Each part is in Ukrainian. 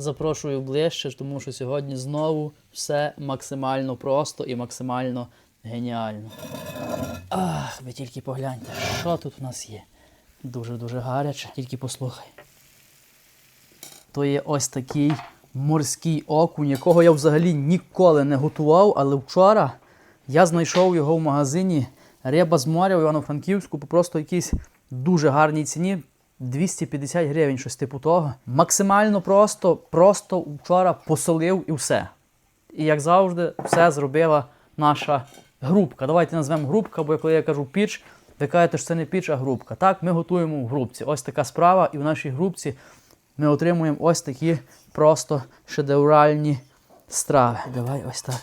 запрошую ближче, тому що сьогодні знову все максимально просто і максимально геніально. Ах, ви тільки погляньте, що тут у нас є. Дуже-дуже гаряче, тільки послухай. То є ось такий морський окунь, якого я взагалі ніколи не готував, але вчора я знайшов його в магазині Риба з моря в Івано-Франківську по просто якійсь дуже гарній ціні. 250 гривень, щось типу того. Максимально просто, просто вчора посолив і все. І як завжди, все зробила наша групка. Давайте назвемо групка, бо коли я кажу піч, ви кажете, що це не піч, а групка. Так, ми готуємо в групці. Ось така справа, і в нашій групці ми отримуємо ось такі просто шедевральні страви. Давай ось так.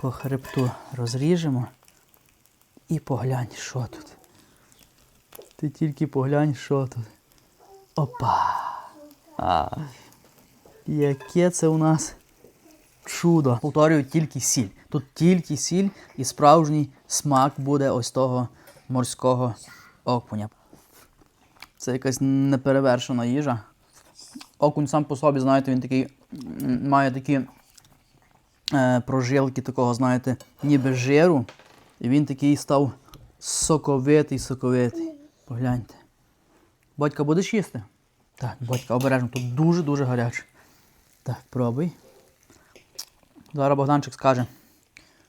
По хребту розріжемо. І поглянь, що тут. Ти тільки поглянь, що тут. Опа! А, яке це у нас чудо. Повторюю, тільки сіль. Тут тільки сіль і справжній смак буде ось того морського окуня. Це якась неперевершена їжа. Окунь сам по собі, знаєте, він такий має такі е, прожилки такого, знаєте, ніби жиру. І він такий став соковитий, соковитий. Погляньте. Батька, будеш їсти? Так, батька, обережно, тут дуже-дуже гаряче. Так, пробуй. Зараз Богданчик скаже,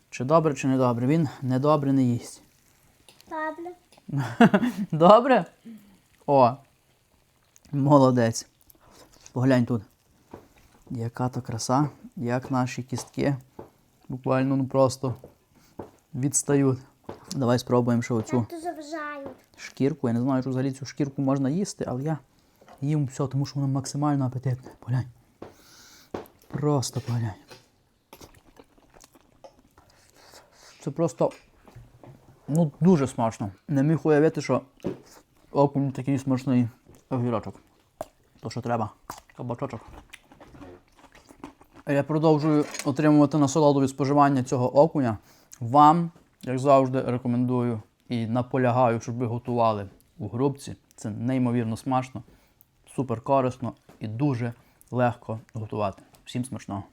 чи добре, чи не добре. Він недобре не їсть. Добре. Добре? О. Молодець. Поглянь тут. Яка то краса, як наші кістки буквально ну просто відстають. Давай спробуємо ще оцю. Шкірку. Я не знаю, що взагалі цю шкірку можна їсти, але я їм все, тому що воно максимально апетитне. Поглянь. Просто поглянь. Це просто ну, дуже смачно. Не міг уявити, що окунь такий смачний огірочок. То, що треба. Кабачочок. Я продовжую отримувати насолоду від споживання цього окуня. Вам, як завжди, рекомендую і наполягаю, щоб ви готували у грубці. Це неймовірно смачно, супер корисно і дуже легко готувати. Всім смачного!